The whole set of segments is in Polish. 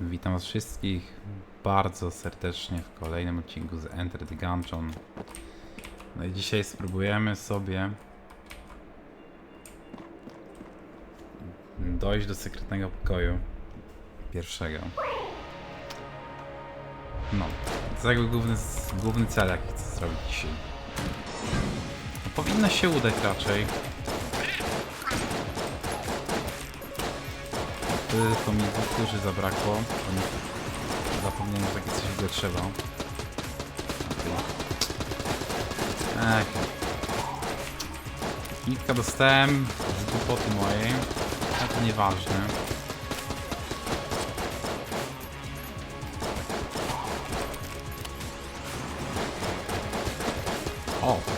Witam was wszystkich bardzo serdecznie w kolejnym odcinku z Enter the Gungeon. No i dzisiaj spróbujemy sobie dojść do sekretnego pokoju pierwszego. No, to jakby główny, główny cel jaki chcę zrobić dzisiaj. No, powinno się udać raczej. Tylko mi kluczy zabrakło. Zapomniałem, że takie coś ogóle trzeba. Ech. Nitka dostałem z głupoty mojej. Ale to nieważne. O!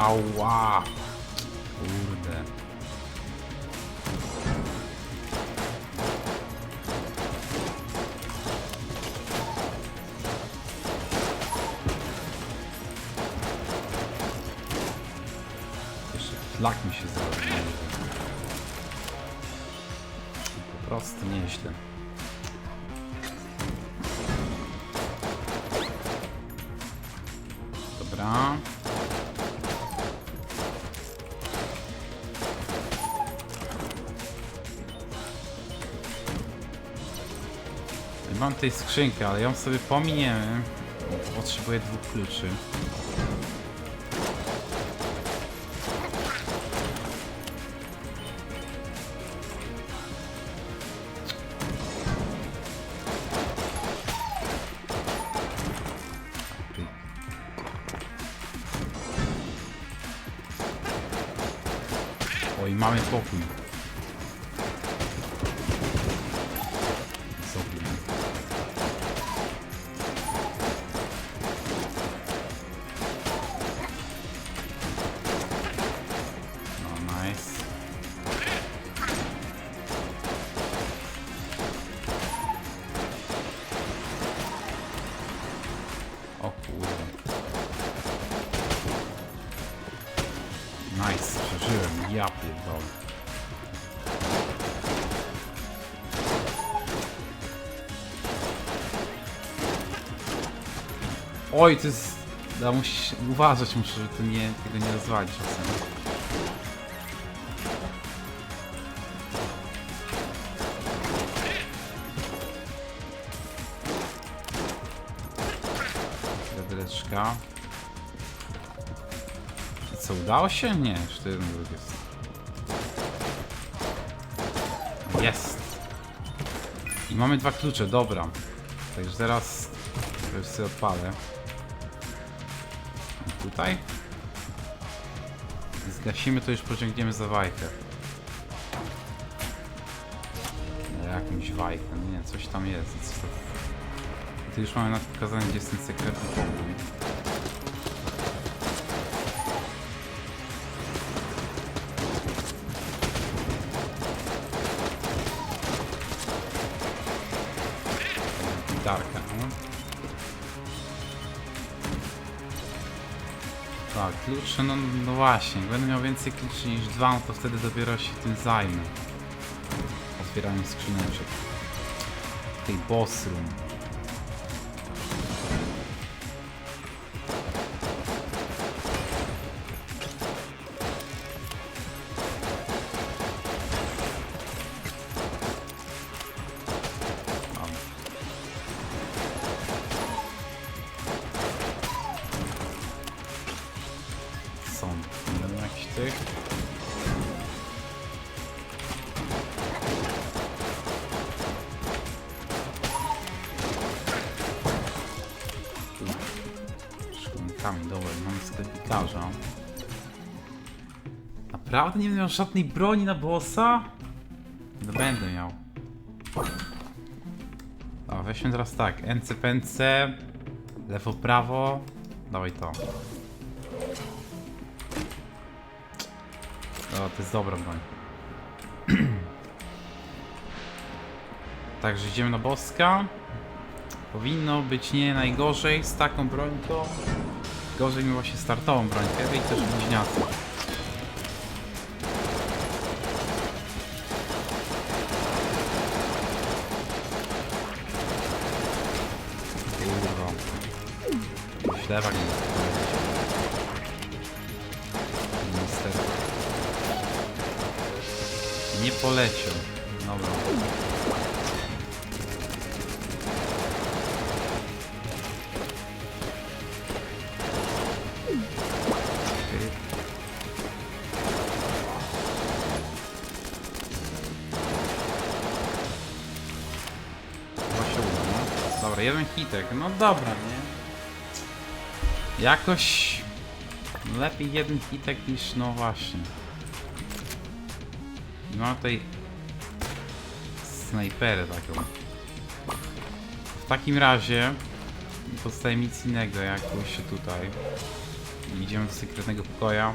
Ała! Kurde. Jeszcze flak mi się zrobił. Po prostu nieźle. Dobra. Mam tutaj skrzynkę, ale ją sobie pominiemy. Potrzebuję dwóch kluczy. Oj, mamy pokój. Nice, przeżyłem. Ja pierdolę. Oj, to jest... Ja musi... Uważać muszę, żeby to nie, tego nie rozwalić czasem. Wiadereczka. Udało się? Nie, jeszcze jeden drug jest. Jest! I mamy dwa klucze, dobra. Także teraz już sobie odpalę. Tutaj. Zgasimy, to już pociągniemy za. No, jakąś wajchę, no nie, coś tam jest. Co to... Tu już mamy na pokazanie, gdzie jest ten sekretny pokój. Gitarka, no. Tak, klucze, no, no właśnie, będę miał więcej kluczy niż dwa, no to wtedy dopiero się tym zajmę. Otwieranie skrzyneczek. Tej boss room. Naprawdę nie będę miał żadnej broni na bossa? No będę miał. A weźmy teraz tak, NC, PNC, lewo, prawo, dawaj to. O, to jest dobra broń. Także idziemy na boska. Powinno być nie najgorzej z taką brońką. Gorzej mi właśnie startową brońkę i też bliźniacy. Kurwa. Ślewak mi Niestety. Nie poleciał. Dobra. Dobra, jeden hitek. No dobra, nie? Jakoś lepiej jeden hitek niż, no właśnie. No tutaj snajperę taką. W takim razie pozostaje nic innego jak się tutaj. I Idziemy do sekretnego pokoja.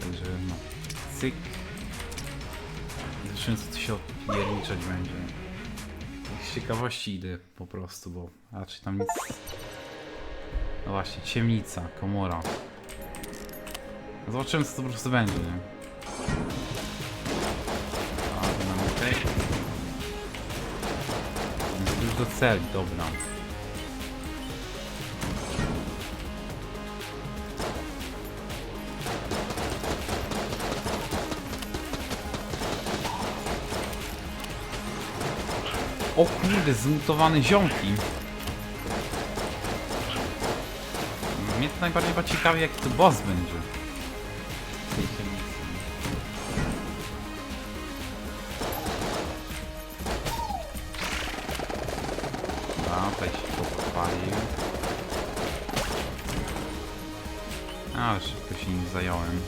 Także no. Cyk. I zobaczymy co tu się odpierniczać będzie. Ciekawości idę po prostu, bo raczej tam nic... No właśnie, ciemnica, komora. Zobaczymy co to po prostu będzie, nie? A, dynamitek. Więc Już do celi, dobra. O kurde, zmutowane ziomki. Mnie to najbardziej chyba ciekawi jaki to boss będzie. Dobra, tutaj się pochwalił. Ale szybko się nim zająłem.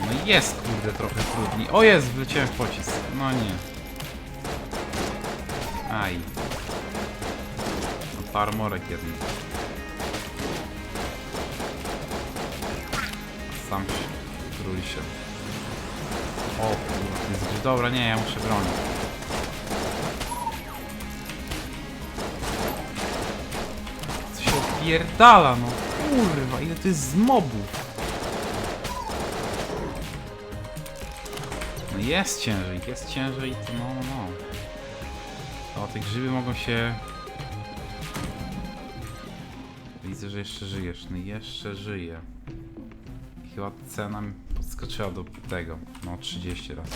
No jest kurde trochę trudniej. O jest, wleciałem w pocisk. No nie. Aj. No parmorek jeden. Sam się. Trój się. O kurde. Dobra, nie, ja muszę bronić. Opierdala, no kurwa, ile to jest z mobów. No jest ciężej, jest ciężej, no, no, no. O, te grzyby mogą się... Widzę, że jeszcze żyjesz, no jeszcze żyje. Chyba cena mi podskoczyła do tego, no 30 razy.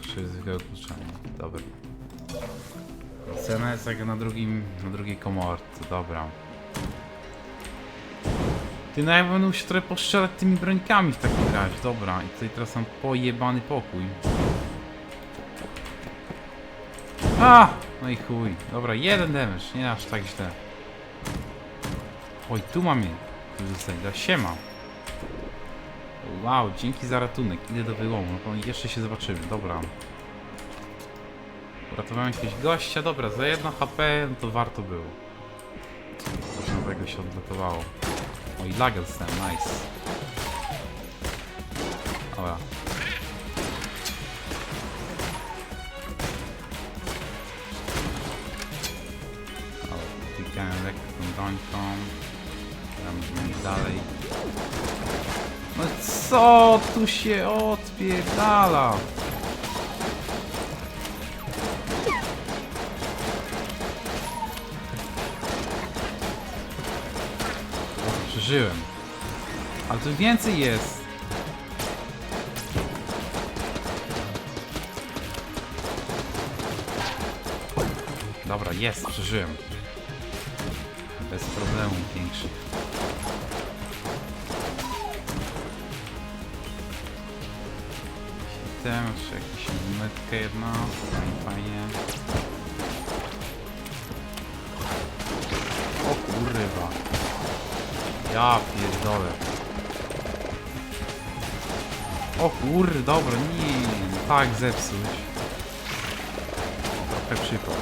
Trzy zwykłego klucza, nie? dobra. Cena jest jak na drugim, na drugiej komorce, dobra. Ty no ja będę trochę postrzelać tymi brońkami w takim razie, dobra. I tutaj teraz mam pojebany pokój. A! No i chuj. Dobra, jeden damage, nie aż tak źle. Oj, tu mamy. Tu zostać, da siema. Wow, dzięki za ratunek. Idę do wyłomu. No jeszcze się zobaczymy, dobra. Uratowałem jakiegoś gościa, dobra, za jedno HP no to warto było. Coś nowego się odblokowało. O i laga nice. Dobra. O, klikałem lekko tą brońką. Tam dalej. No co tu się odpierdala? Przeżyłem. Ale tu więcej jest. Dobra, jest, przeżyłem. Bez problemu większych. Item, jeszcze jakieś metkę jedna. Fajnie, fajnie. Ja pierdolę. O kurde, dobra, nie, tak zepsuć. Trochę przypał.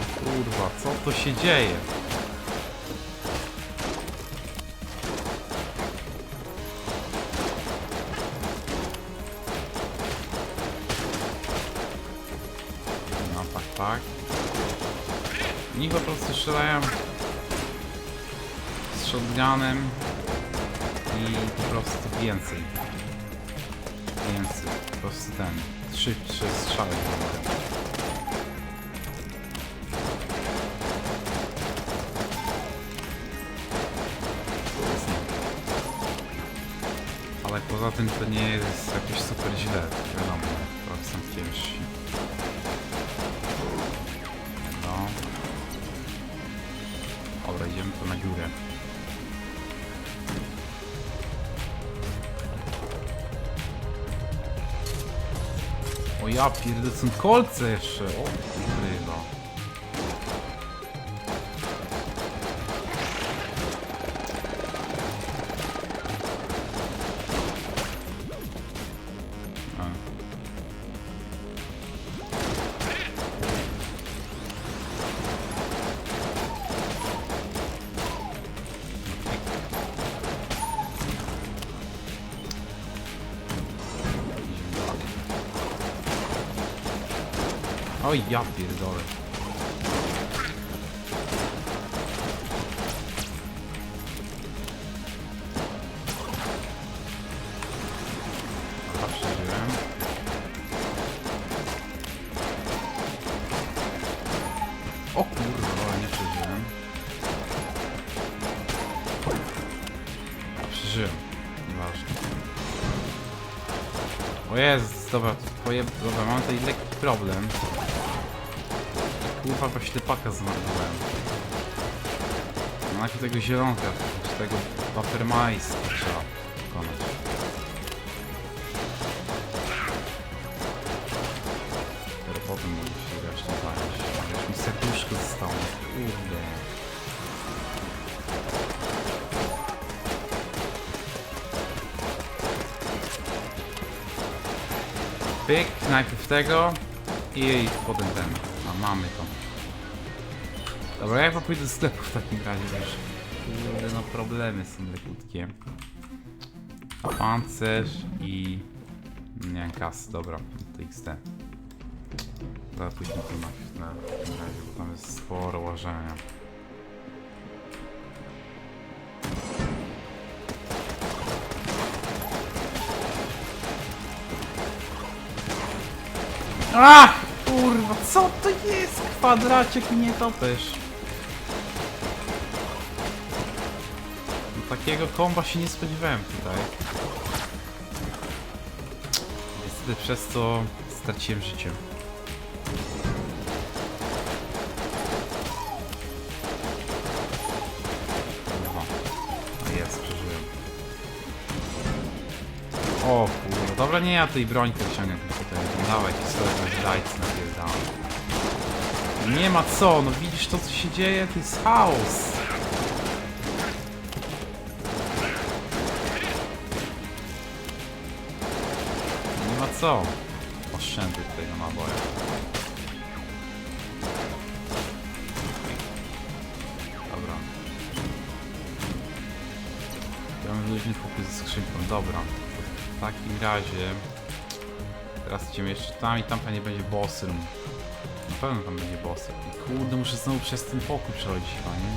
O kurwa, co to się dzieje? No tak, tak. Oni po prostu strzelają shotgunem i po prostu więcej. Więcej. Po prostu ten. Trzy, trzy strzały. Ale poza tym to nie jest jakoś super źle, wiadomo, to są pierwsi. No. Dobra, idziemy tu na górę. O ja pierdolę, są kolce jeszcze! O kurwa. Oj, ja pierdolę. Dobra, przeżyłem. O kurwa, nie przeżyłem. Przeżyłem. Jezus, dobra, twoje, dobra, mam tutaj lekki problem. Kurwa, bo ślepaka zmarnowałem. No najpierw tego zielonka, czy tego Papermais trzeba pokonać. Dopiero potem mogę się resztę zająć. Już mi serduszko zostało, kurde. Pyk, najpierw tego i potem ten. A mamy to. Dobra, ja chyba pójdę do sklepu w takim razie, już kurde, no problemy są lekutkie. Pancerz i... Nie kas, dobra, to XT. Zaraz pójdźmy tu na, na razie, bo tam jest sporo łażenia. Ach! Kurwa, co to jest? Kwadraciek i nie takiego komba się nie spodziewałem tutaj. Niestety przez to straciłem życie. A jest, przeżyłem. O kurwa, dobra nie ja tej brońkę wyciągam tutaj. Dawaj, pistolet dajcy napierdalam. Nie ma co, no widzisz to co się dzieje? To jest chaos. Co. Oszczędzę tego naboja. Dobra. Ja mam luźny pokój ze skrzynką. Dobra. W takim razie... Teraz idziemy jeszcze tam i tam pewnie będzie boss room. Na pewno tam będzie boss room. I Kurde, muszę znowu przez ten pokój przechodzić fajnie.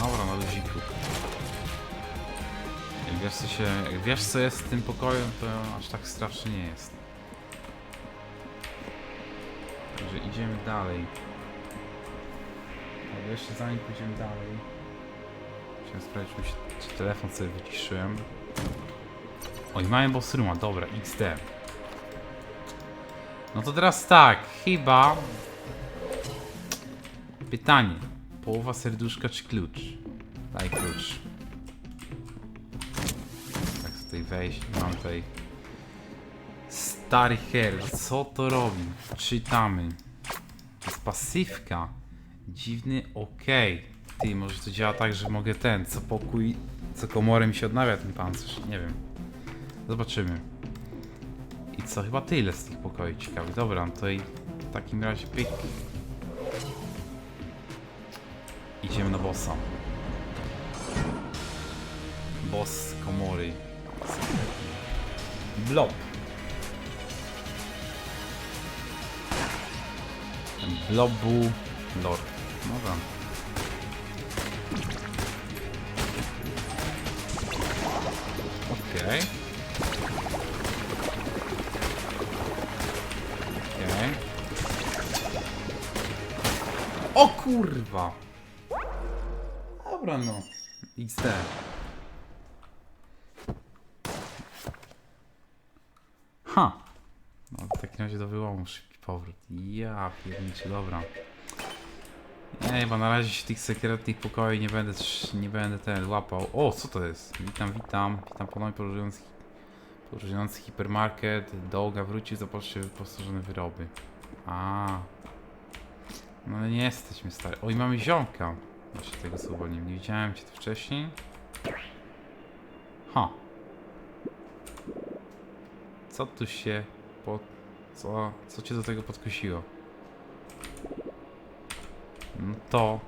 Dobra, na luziku. Wiesz co się... Jak wiesz co jest w tym pokoju, to aż tak strasznie nie jest. Także idziemy dalej. Ale jeszcze zanim pójdziemy dalej... Chciałem sprawdzić, czy, czy telefon sobie wyciszyłem. Oj, mamy boss rooma, dobra, XD. No to teraz tak, chyba... Pytanie. Połowa serduszka czy klucz? Daj klucz. Wejść, mam tutaj... Stary her, co to robi? Czytamy. To jest pasywka. Dziwny, okej. Ty, może to działa tak, że mogę ten, co pokój, co komorę mi się odnawia ten pancerz, nie wiem. Zobaczymy. I co, chyba tyle z tych pokoi ciekawych. Dobra, no to i w takim razie pyk. Idziemy na bossa. Boss komory. Blob. Blobu lord. Dobra. Okej. Okej. O kurwa! Dobra no. XD. Ha! W takim razie do wyłomu szybki powrót. Ja pierniczy, dobra. Nie, chyba na razie się tych sekretnych pokoi nie będę, nie będę ten łapał. O, co to jest? Witam, witam. Witam ponownie podróżujący, podróżujący hipermarket. Doga wrócił, zobaczcie wyposażone wyroby. A. No ale nie jesteśmy stary. Oj, mamy ziomka. Właśnie tego słowa nie, nie widziałem cię tu wcześniej. Ha. Co tu się po... Co, co cię do tego podkusiło? No to...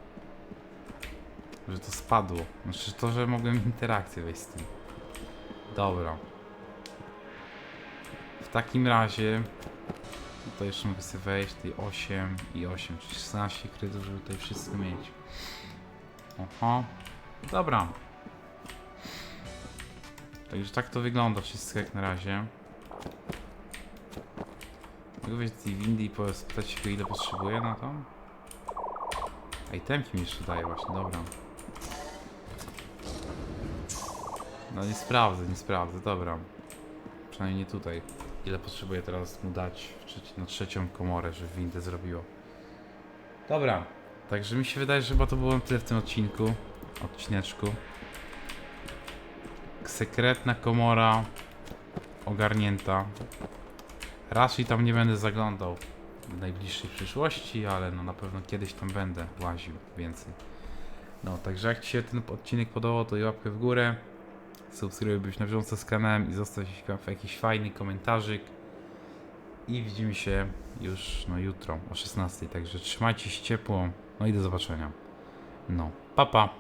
Że to spadło. Znaczy to, że mogłem interakcję wejść z tym. Dobra. W takim razie... Tutaj jeszcze mogę sobie wejść, tutaj 8 i 8, czyli 16 krytów, żeby tutaj wszystko mieć. Oho. Dobra. Także tak to wygląda wszystko jak na razie. Mogę wejść do windy i spytać się ile potrzebuje na to? A itemki mi jeszcze daje właśnie, dobra. No nie sprawdzę, nie sprawdzę, dobra. Przynajmniej nie tutaj. Ile potrzebuję teraz mu dać na trzecią komorę, żeby windę zrobiło. Dobra. Także mi się wydaje, że chyba to było tyle w tym odcinku. Odcineczku. Sekretna komora ogarnięta. Raczej tam nie będę zaglądał w najbliższej przyszłości, ale no na pewno kiedyś tam będę łaził więcej. No, także jak Ci się ten odcinek podobał, to i łapkę w górę. Subskrybuj, być na bieżąco z kanałem i zostaw jakiś fajny komentarzyk. I widzimy się już no jutro o 16. Także trzymajcie się ciepło. No i do zobaczenia. No, papa. Pa.